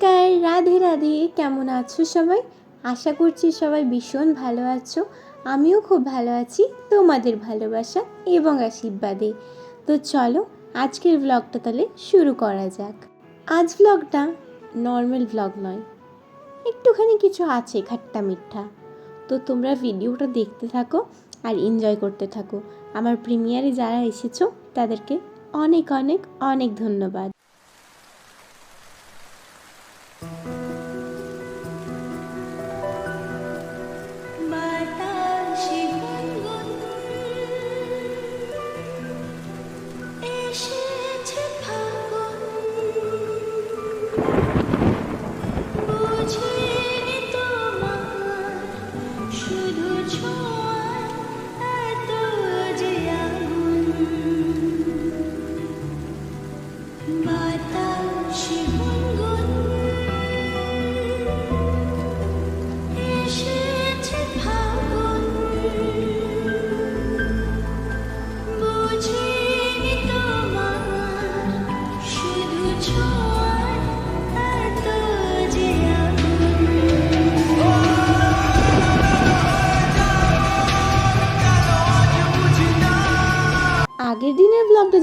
নমস্কার, রাধে রাধে। কেমন আছো সবাই? আশা করছি সবাই ভীষণ ভালো আছো। আমিও খুব ভালো আছি, তোমাদের ভালোবাসা এবং আশীর্বাদে। তো চলো, আজকের ব্লগটা তাহলে শুরু করা যাক। আজ ব্লগটা নর্মাল ব্লগ নয়, একটুখানি কিছু আছে খাট্টা মিঠা। তো তোমরা ভিডিওটা দেখতে থাকো আর এনজয় করতে থাকো। আমার প্রিমিয়ারে যারা এসেছ, তাদেরকে অনেক অনেক অনেক ধন্যবাদ।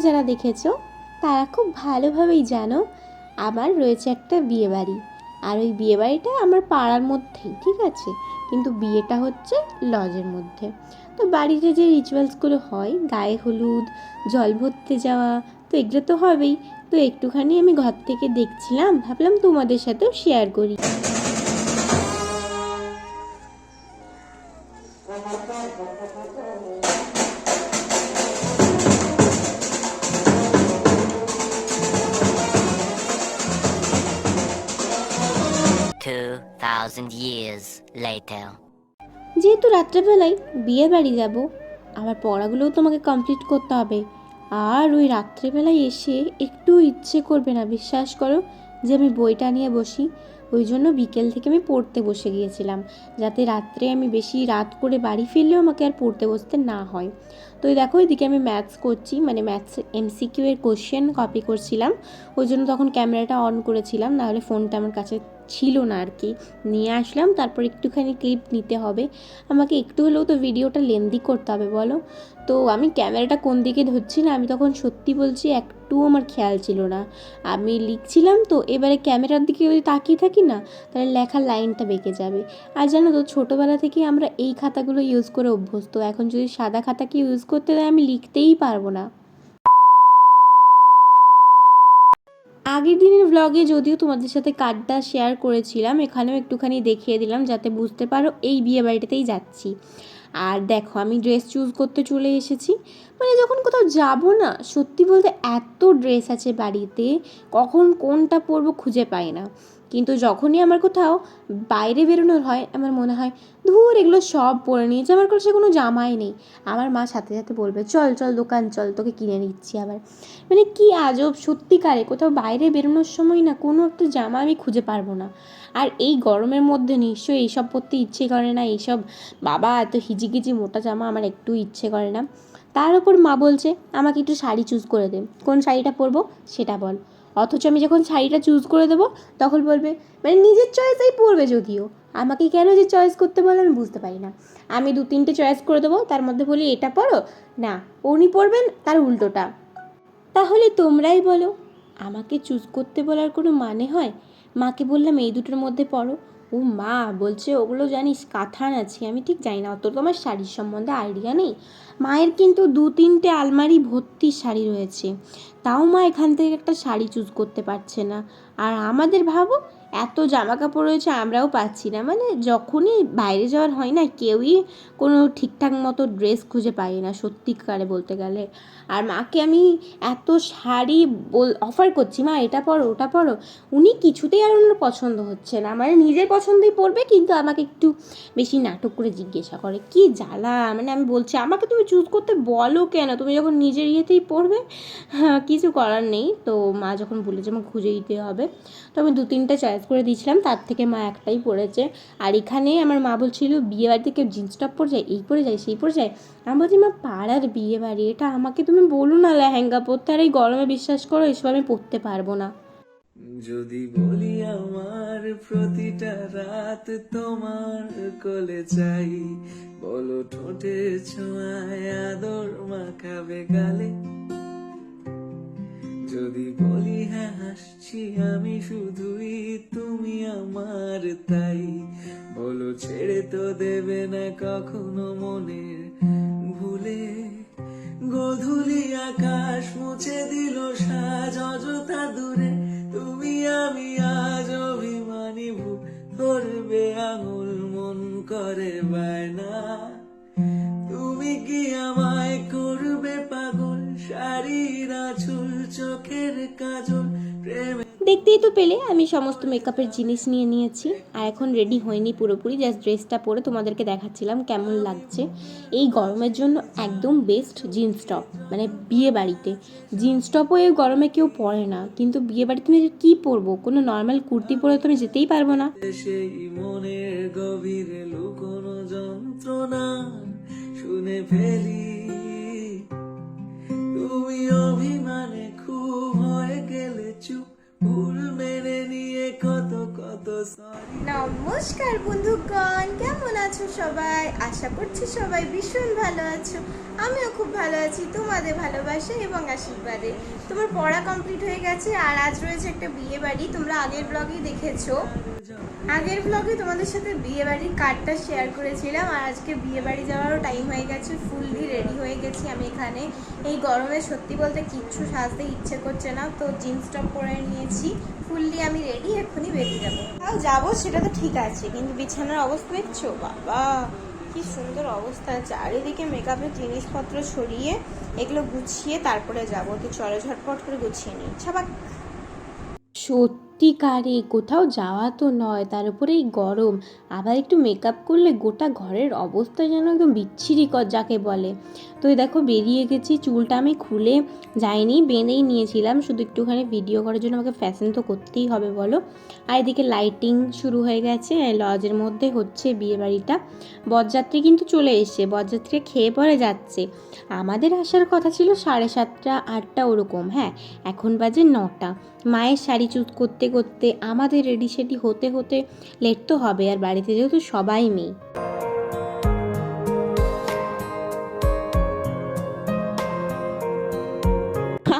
যারা দেখেছ, তারা খুব ভালোভাবেই জানো আমার রয়েছে একটা বিয়ে বাড়ি আর ওই বিয়ে বাড়িটা আমার পাড়ার মধ্যেই, ঠিক আছে? কিন্তু বিয়েটা হচ্ছে লজের মধ্যে। তো বাড়িতে যে রিচুয়ালসগুলো হয়, গায়ে হলুদ, জল ভরতে যাওয়া, তো এগুলো তো হবেই। তো একটুখানি আমি ঘর থেকে দেখছিলাম, ভাবলাম তোমাদের সাথেও শেয়ার করি। Two thousand years later. যেহেতু রাত্রেবেলায় বিয়ে বাড়ি যাব, আমার পড়াগুলোও তোমাকে কমপ্লিট করতে হবে। আর ওই রাত্রেবেলায় এসে একটু ইচ্ছে করবে না, বিশ্বাস করো, যে আমি বইটা নিয়ে বসি। ওই জন্য বিকেল থেকে আমি পড়তে বসে গিয়েছিলাম, যাতে রাত্রে আমি বেশি রাত করে বাড়ি ফিরলেও আমাকে আর পড়তে বসতে না হয়। তো দেখো, এদিকে আমি ম্যাথস করছি মানে ম্যাথস এমসিকিউ এর কোশ্চেন কপি করছিলাম। ওই জন্য তখন ক্যামেরাটা অন করেছিলাম, নাহলে ফোনটা আমার কাছে ছিল না আর কি। নিয়ে আসলাম, তারপর একটুখানি ক্লিপ নিতে হবে। আমাকে একটু হলেও তো ভিডিওটা লেন্দি করতে হবে, বলো? তো আমি ক্যামেরাটা কোন দিকে ধরছি না, আমি তখন সত্যি বলছি একটুও আমার খেয়াল ছিল না। আমি লিখছিলাম তো, এবারে ক্যামেরার দিকে যদি তাকিয়ে থাকি না, তাহলে লেখার লাইনটা বেঁকে যাবে। আর জানো তো, ছোটোবেলা থেকে আমরা এই খাতাগুলো ইউজ করে অভ্যস্ত। এখন যদি সাদা খাতাকে ইউজ করতে দেয়, আমি লিখতেই পারব না। আগের দিনের ব্লগে যদিও তোমাদের সাথে কার্ডটা শেয়ার করেছিলাম, এখানেও একটুখানি দেখিয়ে দিলাম যাতে বুঝতে পারো এই বিয়ে বাড়িটাতেই যাচ্ছি। আর দেখো, আমি ড্রেস চুজ করতে চলে এসেছি। মানে যখন কোথাও যাব না, সত্যি বলতে এত ড্রেস আছে বাড়িতে, কখন কোনটা পরবো খুঁজে পাই না। কিন্তু যখনই আমার কোথাও বাইরে বেরোনোর হয়, আমার মনে হয়, ধুর, এগুলো সব পরে নিয়েছে, আমার কাছে কোনো জামাই নেই। আমার মা সাথে সাথে বলবে, চল চল দোকান, চল, তোকে কিনে নিচ্ছি আবার। মানে কি আজব, সত্যিকারে, কোথাও বাইরে বেরোনোর সময় না কোনো একটা জামা আমি খুঁজে পারব না। আর এই গরমের মধ্যে নিশ্চয়ই এইসব পরতে ইচ্ছে করে না, এইসব, বাবা, এত হিজিগিজি মোটা জামা আমার একটু ইচ্ছে করে না। তার উপর মা বলছে, আমাকে একটু শাড়ি চুজ করে দে। কোন শাড়িটা পরবো, সেটা বল। অথচ আমি যখন শাড়িটা চুজ করে দেবো, তখন বলবে মানে নিজের চয়েসেই পরবে যদিও। আমাকে কেন যে চয়েস করতে বলে আমি বুঝতে পারি না। আমি দু তিনটে চয়েস করে দেবো, তার মধ্যে বলি এটা পড়ো না, উনি পরবেন তার উল্টোটা। তাহলে তোমরাই বলো, আমাকে চুজ করতে বলার কোনো মানে হয়? মাকে বললাম, এই দুটোর মধ্যে পড়ো ও মা, বলছে ওগুলো জানিস কাঁথান আছে, আমি ঠিক জানি না অত তো আমার শাড়ির সম্বন্ধে আইডিয়া নেই। মায়ের কিন্তু দু তিনটে আলমারি ভর্তি শাড়ি রয়েছে, তাও মা এখান থেকে একটা শাড়ি চুজ করতে পারছে না। আর আমাদের ভাবো এত জামা কাপড় রয়েছে আমরাও পাচ্ছি না। মানে যখনই বাইরে যাওয়ার হয় না কেউই কোনো ঠিকঠাক মতো ড্রেস খুঁজে পাই না সত্যিকারে বলতে গেলে। আর মাকে আমি এত শাড়ি বল অফার করছি মা এটা পরো ওটা পরো। উনি কিছুতেই আর ওনার পছন্দ হচ্ছে না। মানে নিজের পছন্দই পড়বে কিন্তু আমাকে একটু বেশি নাটক করে জিজ্ঞাসা করে কি জ্বালা? মানে আমি বলছি আমাকে তুমি চুজ করতে বলো কেন? তুমি যখন নিজের ইয়েতেই পড়বে হ্যাঁ, কিছু করার নেই। তো মা যখন বলেছে আমাকে খুঁজে দিতে হবে। তো আমি দু তিনটে চয়েস করে দিয়েছিলাম, তার থেকে মা একটাই পড়েছে। আর এখানে আমার মা বলছিল, বিয়ে বাড়িতে কেউ জিন্স টপ পরে যায়, এই পরে যায়, সেই পরে যায়? আমি বলছি, মা, পাড়ার বিয়ে বাড়ি, এটা আমাকে তুমি বলো না, লেহেঙ্গা পরতে, আর এই গরমে বিশ্বাস করো, এসব আমি পরতে পারব না। যদি বলি আমার প্রতিটা রাত তোমার কোলে চাই, বলো ঠোঁটের ছোঁয়ায় আদর মাখাবে গালে। যদি বলি হ্যাঁ হাসছি আমি শুধুই, তুমি আমার তাই। বলো, ছেড়ে তো দেবে না কখনো মনের ভুলে গধুলি আকাশ মুছে দিল সাজ অযথা দূরে। তুমি আমি আজ অভিমানী ধরবে আঙুল, মন করে বায়না। তুমি কি আমায় করবে পাগল? শাড়ির আঁচল চোখের কাজল প্রেমে দেখতেই তো পেলে আমি সমস্ত মেকআপের জিনিস নিয়ে নিয়েছি। আর এখন রেডি হয়নি পুরোপুরি জাস্ট ড্রেসটা পরে তোমাদেরকে দেখাচ্ছিলাম কেমন লাগছে। এই গরমের জন্য একদম বেস্ট জিন্স টপ মানে বিয়ে বাড়িতে। জিন্স টপও এই গরমে কেউ পরে না কিন্তু বিয়ে বাড়িতে আমি কী পরবো? কোনো নর্মাল কুর্তি পরে তো আমি যেতেই পারব না। সেই মনের গভীরে লুকোনো যন্ত্রণা শুনে ফেলি তুমি অভিমানে খুব হয়ে গেলে চুপ নমস্কার বন্ধুগণ, কেমন আছো সবাই? আশা করছি সবাই ভীষণ ভালো আছো। আমিও খুব ভালো আছি, তোমাদের ভালোবাসা এবং আশীর্বাদে। তোমার পড়া কমপ্লিট হয়ে গেছে আর আজ রয়েছে একটা বিয়ে বাড়ি, তোমরা আগের ব্লগেই দেখেছ। আগের ব্লগে তোমাদের সাথে বিয়ে বাড়ির কার্ডটা শেয়ার করেছিলাম আর আজকে বিয়ে বাড়ি যাওয়ারও টাইম হয়ে গেছে ফুললি রেডি হয়ে গেছি আমি এখানে। এই গরমে সত্যি বলতে কিচ্ছু সাজতে ইচ্ছে করছে না, তো জিন্স টপ পরে নিয়েছি। ফুললি আমি রেডি এক্ষুনি বেরিয়ে যাব। তাও যাব, সেটা তো ঠিক আছে, কিন্তু বিছানার অবস্থা দেখছ? বাবা, কি সুন্দর অবস্থা। চারিদিকে মেকআপের জিনিসপত্র ছড়িয়ে, এগুলো গুছিয়ে তারপরে যাব। তো চলো ঝটপট করে গুছিয়ে নিই। ছাবাক সত্যিকারে কোথাও যাওয়া তো নয়, তার উপরে এই গরম। আবার একটু মেকআপ করলে গোটা ঘরের অবস্থা যেন একদম বিচ্ছিরি কর, যাকে বলে। তো দেখো, বেরিয়ে গেছি, চুলটা আমি খুলে যাইনি, বেঁধেই নিয়েছিলাম, শুধু একটুখানি ভিডিও করার জন্য আমাকে ফ্যাশন তো করতেই হবে, বলো। আর এদিকে লাইটিং শুরু হয়ে গেছে লজের মধ্যে হচ্ছে বিয়ে বাড়িটা বরযাত্রী কিন্তু চলে এসছে বরযাত্রী খেয়ে পরে যাচ্ছে। আমাদের আসার কথা ছিল সাড়ে সাতটা, আটটা ওরকম হ্যাঁ এখন বাজে নটা। মায়ের শাড়ি চুজ করতে করতে করতে আমাদের রেডি সেডি হতে হতে লেট তো হবে, আর বাড়িতে যেহেতু সবাই মেয়ে।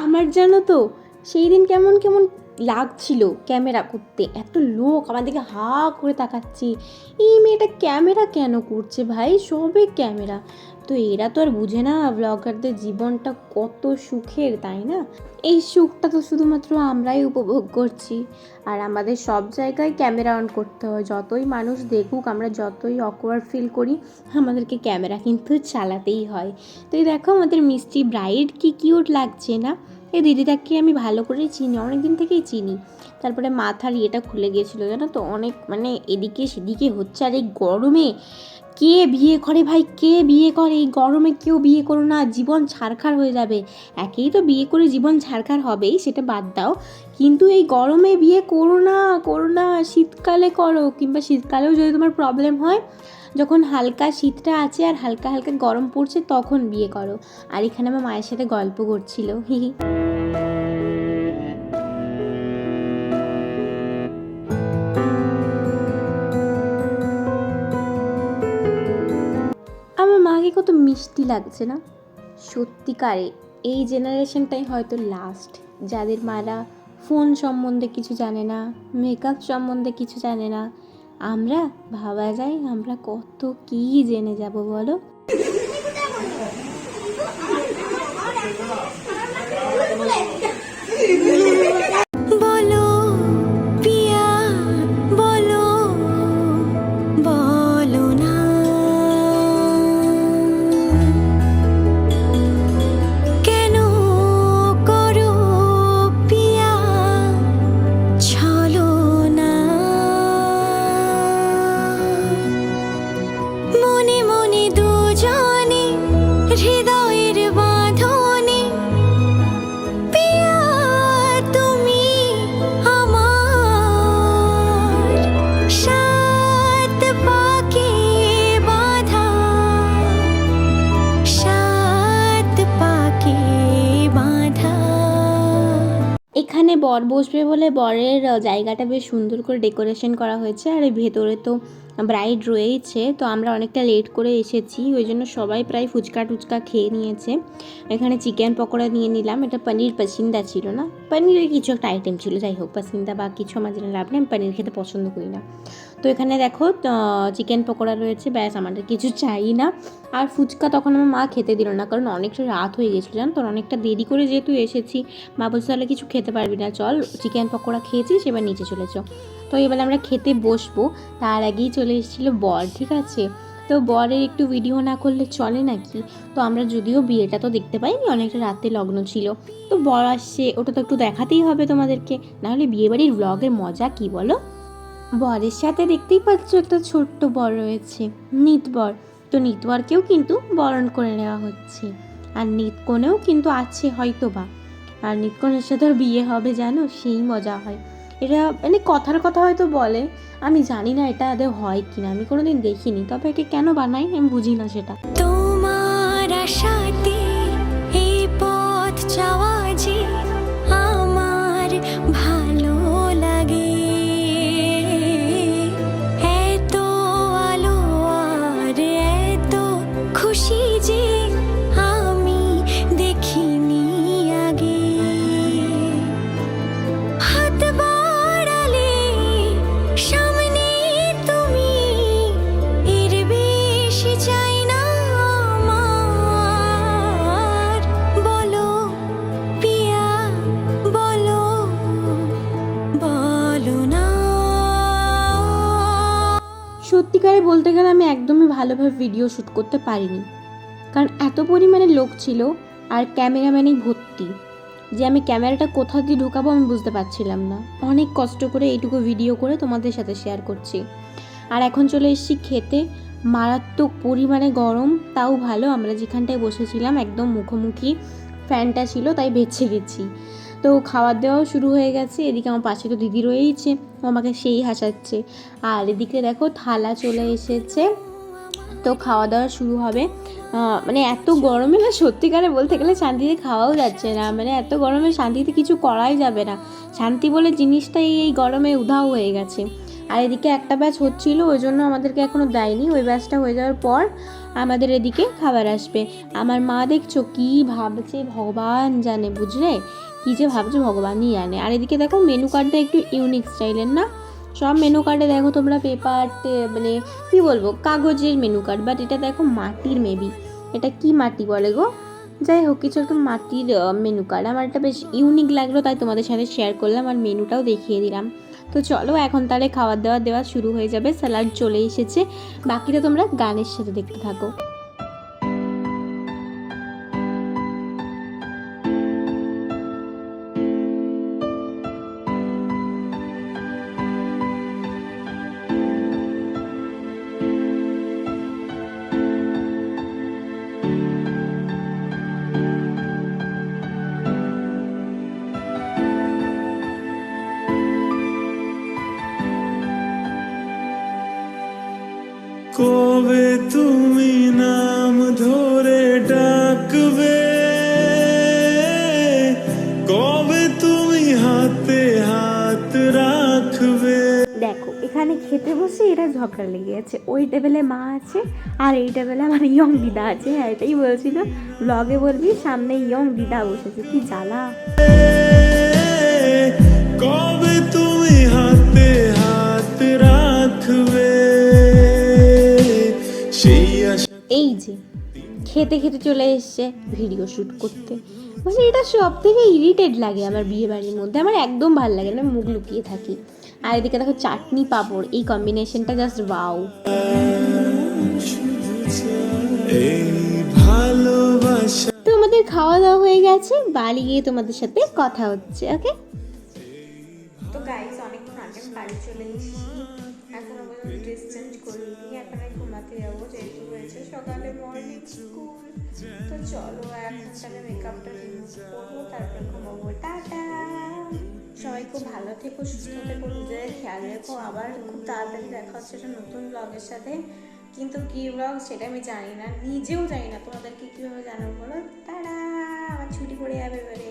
আমার জানো তো, সেই দিন কেমন কেমন লাগছিল ক্যামেরা করতে। এত লোক আমাদেরকে হা করে তাকাচ্ছি। এই মেয়েটা ক্যামেরা কেন করছে ভাই? সবে ক্যামেরা তো এরা তো আর বুঝে না ব্লগারদের জীবনটা কত সুখের, তাই না? এই সুখটা তো শুধুমাত্র আমরাই উপভোগ করছি। আর আমাদের সব জায়গায় ক্যামেরা অন করতে হয়। যতই মানুষ দেখুক, আমরা যতই অকওয়ার্ড ফিল করি, আমাদেরকে ক্যামেরা কিন্তু চালাতেই হয়। তো এই দেখো আমাদের মিষ্টি ব্রাইড কি কিউট লাগছে না? এই দিদিটাকে আমি ভালো করে চিনি অনেক দিন থেকেই চিনি। তারপরে মাথার ইয়েটা খুলে গিয়েছিল, জানো তো? অনেক মানে এদিকে সেদিকে হচ্ছে আর এই গরমে কে বিয়ে করে ভাই? কে বিয়ে করে? এই গরমে কেউ বিয়ে করো না, জীবন ছারখার হয়ে যাবে। একেই তো বিয়ে করে জীবন ছারখার হবেই, সেটা বাদ দাও। কিন্তু এই গরমে বিয়ে করো না করো না, শীতকালে করো। কিংবা শীতকালেও যদি তোমার প্রবলেম হয়, যখন হালকা শীতটা আছে আর হালকা হালকা গরম পড়ছে, তখন বিয়ে করো। আর এখানে আমার মায়ের সাথে গল্প করছিল। হি। হি কত মিষ্টি লাগছে না? সত্যিকারে, এই জেনারেশনটাই হয়তো লাস্ট যাদের মারা ফোন সম্বন্ধে কিছু জানে না মেকআপ সম্বন্ধে কিছু জানে না, আমরা ভাবা যায় আমরা কত কী জেনে যাব বলো? বর বসবে বলে বরের জায়গাটা বেশ সুন্দর করে ডেকোরেশন করা হয়েছে আর ভেতরে তো ব্রাইড রয়েছে। তো আমরা অনেকটা লেট করে এসেছি, ওই জন্য সবাই প্রায় ফুচকা টুচকা খেয়ে নিয়েছে। এখানে চিকেন পকোড়া নিয়ে নিলাম, এটা পনির পাসিন্দা ছিল না। পনিরের কিছু একটা আইটেম ছিল, যাই হোক, পাসিন্দা বা কিছু আমার জন্য লাভ নেই, আমি পনির খেতে পছন্দ করি না। তো এখানে দেখো চিকেন পকোড়া রয়েছে, ব্যাস আমাদের কিছু চাই না। আর ফুচকা তখন আমার মা খেতে দিল না, কারণ অনেকটা রাত হয়ে গেছিল, জানো তো অনেকটা দেরি করে যেহেতু এসেছি, মা বলছে তাহলে কিছু খেতে পারবি না, চল চিকেন পকোড়া খেয়েছিস, এবার নিচে চলেছ তো এবার আমরা খেতে বসবো, তার আগেই চলে এসেছিল বর, ঠিক আছে? তো বরের একটু ভিডিও না করলে চলে নাকি? তো আমরা যদিও বিয়েটা তো দেখতে পাইনি, অনেকটা রাতে লগ্ন ছিল। তো বর আসছে, ওটা তো একটু দেখাতেই হবে তোমাদেরকে, নাহলে বিয়েবাড়ির ব্লগের মজা কি বলো? বরের সাথে দেখতেই পাচ্ছ একটা ছোট্ট বর রয়েছে। নিত বর। তো নিতবরকেও কিন্তু বরণ করে নেওয়া হচ্ছে। আর নিতকনেও কিন্তু আছে হয়তো বা আর নিতকনের সাথে বিয়ে হবে, জানো? সেই মজা হয়। এটা মানে কথার কথা হয়তো বলে। আমি জানি না এটা আদৌ হয় কিনা। আমি কোনোদিন দেখিনি। তবে একে কেন বানাই আমি বুঝি না সেটা। তোমার আশাতে এই পথ যাওয়া ভালোভাবে ভিডিও শ্যুট করতে পারিনি। কারণ এত পরিমাণে লোক ছিল আর ক্যামেরাম্যানেই ভর্তি। যে আমি ক্যামেরাটা কোথা দিয়ে ঢুকাবো আমি বুঝতে পারছিলাম না। অনেক কষ্ট করে এইটুকু ভিডিও করে তোমাদের সাথে শেয়ার করছি। আর এখন চলে এসেছি খেতে। মারাত্মক পরিমাণে গরম, তাও ভালো। আমরা যেখানটায় বসেছিলাম একদম মুখোমুখি। ফ্যানটা ছিল, তাই বেঁচে গেছি। তো খাবার দাওয়াও শুরু হয়ে গেছে। এদিকে আমার পাশে তো দিদি রয়েইছে। আমাকে সেই হাসাচ্ছে। আর এদিকে দেখো থালা চলে এসেছে। তো খাওয়া দাওয়া শুরু হবে। মানে এত গরমে না সত্যিকারে বলতে গেলে শান্তিতে খাওয়াও যাচ্ছে না। মানে এত গরমে শান্তিতে কিছু করাই যাবে না। শান্তি বলে জিনিসটাই এই গরমে উধাও হয়ে গেছে। আর এদিকে একটা ব্যাচ হচ্ছিল, ওই জন্য আমাদেরকে এখনও দেয়নি। ওই ব্যাচটা হয়ে যাওয়ার পর আমাদের এদিকে খাবার আসবে। আমার মা দেখছ কী ভাবছে, ভগবান জানে, বুঝলে? কী যে ভাবছে, ভগবানই জানে। আর এদিকে দেখো মেনু কার্ডটা একটু ইউনিক স্টাইলের না? সব মেনু কার্ডে দেখো তোমরা পেপার মানে কী বলব, কাগজের মেনু কার্ড বাট এটা দেখো মাটির মেবি এটা কি মাটি বলে গো? যাই হোক, কিছু একটা মাটির মেনু কার্ড আমার এটা বেশ ইউনিক লাগল, তাই তোমাদের সাথে শেয়ার করলাম আর মেনুটাও দেখিয়ে দিলাম। তো চলো, এখন তাহলে খাবার দাওয়া দেওয়া শুরু হয়ে যাবে। স্যালাড চলে এসেছে। বাকিটা তোমরা গানের সাথে দেখতে থাকো। কবে তুমি নাম ধরে ডাকবে? কবে তুমি হাতে হাত রাখবে? দেখো এখানে খেতে বসে এরা ঝগড়া লেগে গেছে ওই টেবিলে মা আছে আর এই টেবিলে আমার ইয়ং দিদা আছে। হ্যাঁ এটাই বলছিল। ব্লগে বলবি সামনে ইয়ং দিদা বসেছে। কি জ্বালা। কবে তুমি হাতে হাত রাখবে? এই যে, খেতে খেতে চলে এসছে ভিডিও শ্যুট করতে। মানে এটা সব থেকে ইরিটেট লাগে আমার বিয়ে বাড়ির মধ্যে। আমার একদম ভালো লাগে না মুখ লুকিয়ে থাকি। আর এদিকে দেখো চাটনি পাঁপড়, এই কম্বিনেশনটা জাস্ট বাউ এই ভালোবাসা তো আমাদের খাওয়া দাওয়া হয়ে গেছে, বাড়ি গিয়ে তোমাদের সাথে কথা হচ্ছে ওকে তো গাইস অনেকক্ষণ আগে বাড়ি চলে এসেছি। এখনও পর্যন্ত ড্রেস চেঞ্জ করিনি, এখন আমি ঘুমাতে যাব যেহেতু হয়েছে, সকালে মর্নিং স্কুল তো চলো, এখন তাহলে মেকআপটা রিমুভ করব, তারপর ঘুমাবো। টাটা! সবাই খুব ভালো থেকো, সুস্থ থেকো, নিজেদের খেয়াল রেখো। আবার খুব তাড়াতাড়ি দেখা হচ্ছে একটা নতুন ব্লগের সাথে। কিন্তু কি ব্লগ সেটা আমি জানি না, নিজেও জানি না। তোমাদেরকে কীভাবে জানাব বলো? তারা আমার ছুটি পড়ে যাবে এবারে।